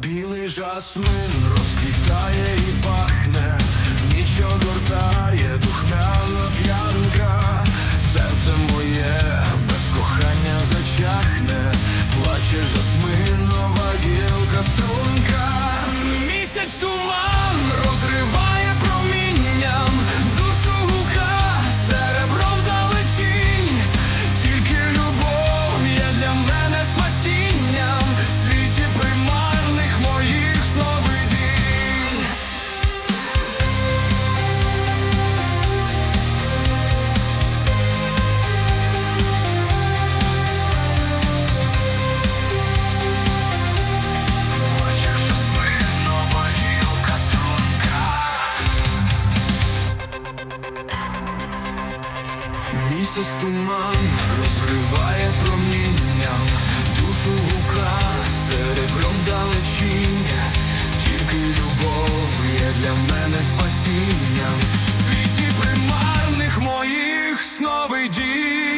Білий жасмин розквітає і пахне, ніч огортає Місяць туман розриває промінням душу гука серебром вдалечінь тільки любов є для мене спасінням, в світі примарних моїх сновидів